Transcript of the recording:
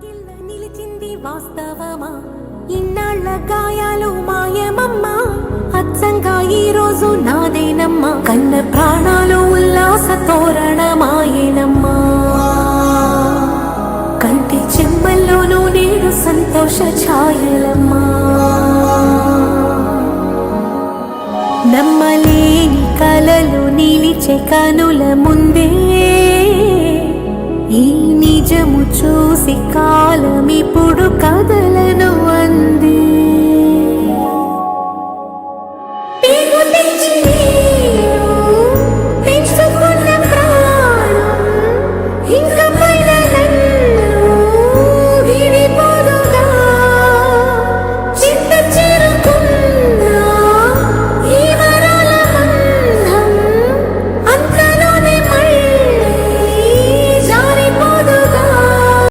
నిలిచింది వాస్తవమా? ఇన్నాళ్ళ గాయాలు మాయమమ్మా? అచ్చంగా ఈ రోజు నాదేనమ్మా? కన్న ప్రాణాలు ఉల్లాస తోరణమాయేనమ్మా కంటి చెమ్మల్లోనూ నేడు సంతోష ఛాయలమ్మా. నమ్మలేని కలలు నిలిచే కనుల ముందే ఈ నిజము చూసి వదలను అంది.